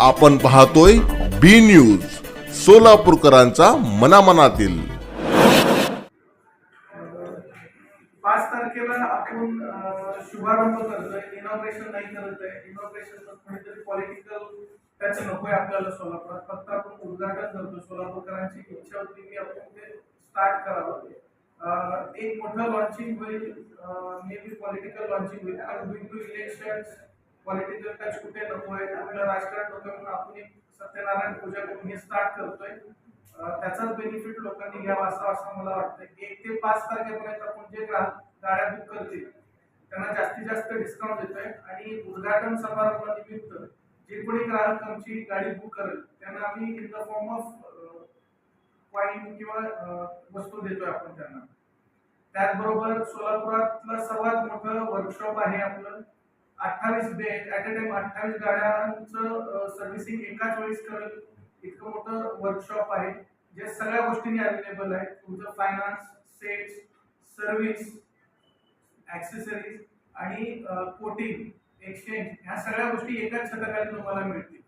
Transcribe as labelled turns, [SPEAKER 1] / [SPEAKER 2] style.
[SPEAKER 1] आपण पाहतोय बी न्यूज सोलापूरकरांचा मनामनातील.
[SPEAKER 2] पाच तारखेला आपण शुभारंभ करतोय इनॉग्रेशन नाही करत आहे. इनॉग्रेशन कुठेतरी पॉलिटिकल त्याचं नकोय आपल्याला सोलापुरात. फक्त आपण उद्घाटन करतो सोलापूरकरांची इच्छा होती की आपण ते स्टार्ट करावं. एक मोठं लॉन्चिंग होईल. मे बी पॉलिटिकल लॉन्चिंग होईल. आणि due to election political touch कुठे नकोय आपलं राजकारण नको म्हणून आपण एक सत्यनारायण पूजा करून हे स्टार्ट करतोय. त्याचाच बेनिफिट लोकांनी घ्यावा असं असं मला वाटतं एक ते पाच तारखेपर्यंत आपण जे गाड्या बुक करतील त्यांना जास्तीत जास्त डिस्काउंट देतोय. आणि उद्घाटन समारंभानिमित्त जे कोणी ग्राहक आमची गाडी बुक करेल त्यांना आम्ही in the form of coin किंवा वस्तू देतोय आपण त्यांना. त्याचबरोबर सोलापुरातलं सर्वात मोठं वर्कशॉप आहे आपलं. अठ्ठावीस बेड ऍट अ टाइम अठ्ठावीस गाड्यांचं सर्व्हिसिंग एकाच वेळेस करेल इतकं मोठं वर्कशॉप आहे जे सगळ्या गोष्टींनी अवेलेबल आहे. तुमचं फायनान्स सेल्स सर्व्हिस ऍक्सेसरीज आणि कोटिंग एक्सचेंज ह्या सगळ्या गोष्टी एकाच छताखाली तुम्हाला मिळतील.